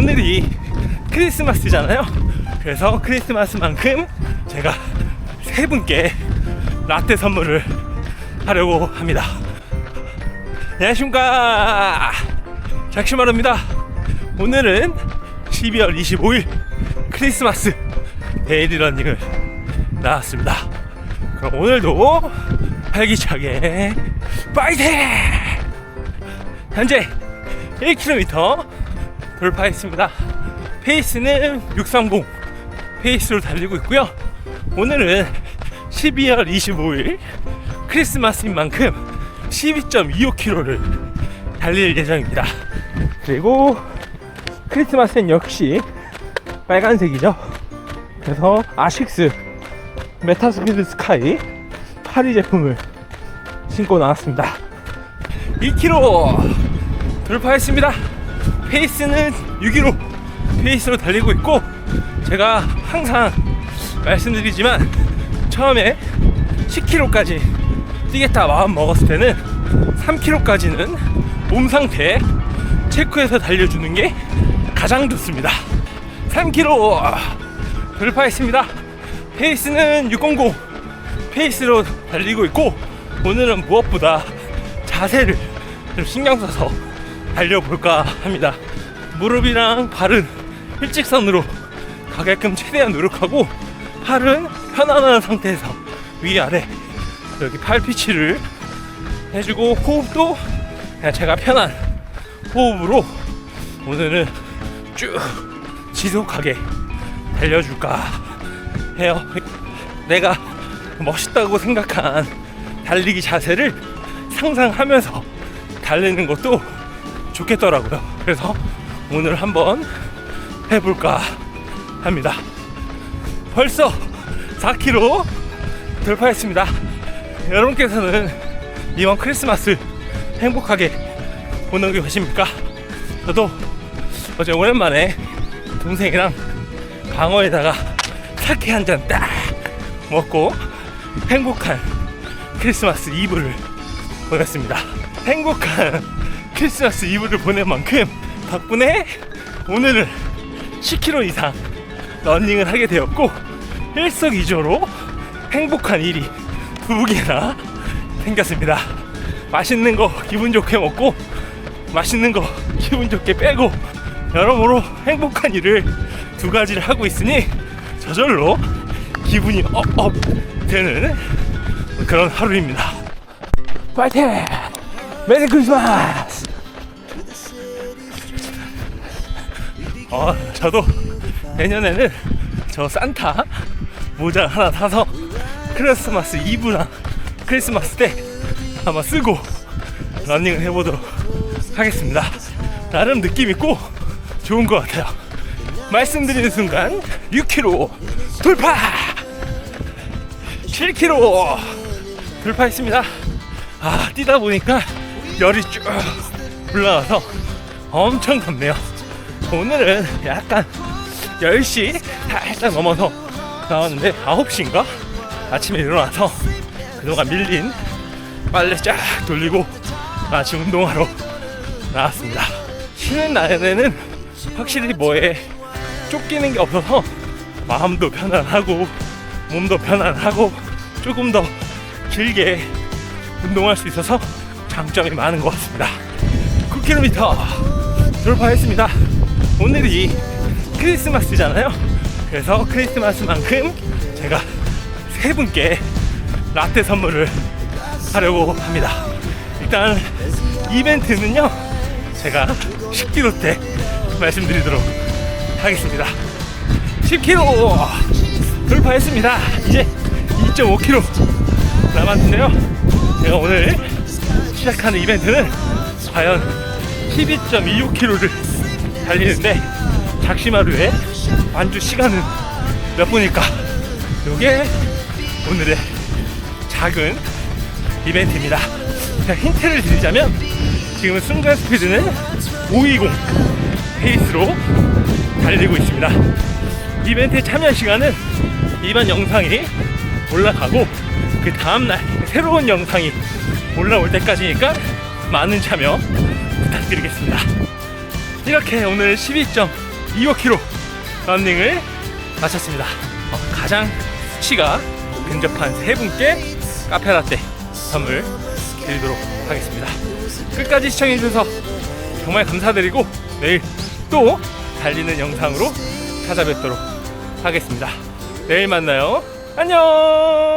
오늘이 크리스마스잖아요. 그래서 크리스마스만큼 제가 세 분께 라떼 선물을 하려고 합니다. 안녕하십니까. 작시마루입니다. 오늘은 12월 25일 크리스마스 데이리 러닝을 나왔습니다. 그럼 오늘도 활기차게 파이팅! 현재 1km 돌파했습니다. 페이스는 630 페이스로 달리고 있고요. 오늘은 12월 25일 크리스마스인 만큼 12.25km를 달릴 예정입니다. 그리고 크리스마스는 역시 빨간색이죠. 그래서 아식스 메타스피드 스카이 파리 제품을 신고 나왔습니다. 2km 돌파했습니다. 페이스는 6km 페이스로 달리고 있고 제가 항상 말씀드리지만 처음에 10km까지 뛰겠다 마음 먹었을 때는 3km까지는 몸 상태 체크해서 달려주는 게 가장 좋습니다. 3km 돌파했습니다. 페이스는 600 페이스로 달리고 있고 오늘은 무엇보다 자세를 좀 신경 써서 달려볼까 합니다. 무릎이랑 발은 일직선으로 가게끔 최대한 노력하고 팔은 편안한 상태에서 위아래 여기 팔 피치를 해주고 호흡도 그냥 제가 편한 호흡으로 오늘은 쭉 지속하게 달려줄까 해요. 내가 멋있다고 생각한 달리기 자세를 상상하면서 달리는 것도 좋겠더라고요. 그래서 오늘 한번 해볼까 합니다. 벌써 4km 돌파했습니다. 여러분께서는 이번 크리스마스 행복하게 보내고 계십니까? 저도 어제 오랜만에 동생이랑 방어에다가 사케 한 잔 딱 먹고 행복한 크리스마스 이브를 보냈습니다. 행복한 크리스마스 이브를 보낸 만큼 덕분에 오늘은 10km 이상 러닝을 하게 되었고 일석이조로 행복한 일이 두 개나 생겼습니다. 맛있는 거 기분 좋게 먹고 맛있는 거 기분 좋게 빼고 여러모로 행복한 일을 두 가지를 하고 있으니 저절로 기분이 업업 되는 그런 하루입니다. 파이팅! 메리 크리스마스! 어, 저도 내년에는 저 산타 모자 하나 사서 크리스마스 이브나 크리스마스 때 한번 쓰고 러닝을 해보도록 하겠습니다. 나름 느낌 있고 좋은 것 같아요. 말씀드리는 순간 6km 돌파! 7km 돌파했습니다. 아, 뛰다 보니까 열이 쭉 올라와서 엄청 덥네요. 오늘은 약간 10시 살짝 넘어서 나왔는데 9시인가? 아침에 일어나서 그동안 밀린 빨래 쫙 돌리고 아침 운동하러 나왔습니다. 쉬는 날에는 확실히 뭐에 쫓기는 게 없어서 마음도 편안하고 몸도 편안하고 조금 더 길게 운동할 수 있어서 장점이 많은 것 같습니다. 9km 돌파했습니다. 오늘이 크리스마스잖아요. 그래서 크리스마스만큼 제가 세 분께 라떼 선물을 하려고 합니다. 일단 이벤트는요, 제가 10km 때 말씀드리도록 하겠습니다. 10km 돌파했습니다. 이제 2.5km 남았는데요. 제가 오늘 시작하는 이벤트는 과연 12.26km를 달리는데 작시마루의 완주 시간은 몇 분일까? 이게 오늘의 작은 이벤트입니다. 자, 힌트를 드리자면 지금 순간 스피드는 520 페이스로 달리고 있습니다. 이벤트 참여 시간은 이번 영상이 올라가고 그 다음날 새로운 영상이 올라올 때까지니까 많은 참여 부탁드리겠습니다. 이렇게 오늘 12점 2.5km 런닝을 마쳤습니다. 어, 가장 수치가 근접한 세 분께 카페 라떼 선물 드리도록 하겠습니다. 끝까지 시청해주셔서 정말 감사드리고 내일 또 달리는 영상으로 찾아뵙도록 하겠습니다. 내일 만나요. 안녕!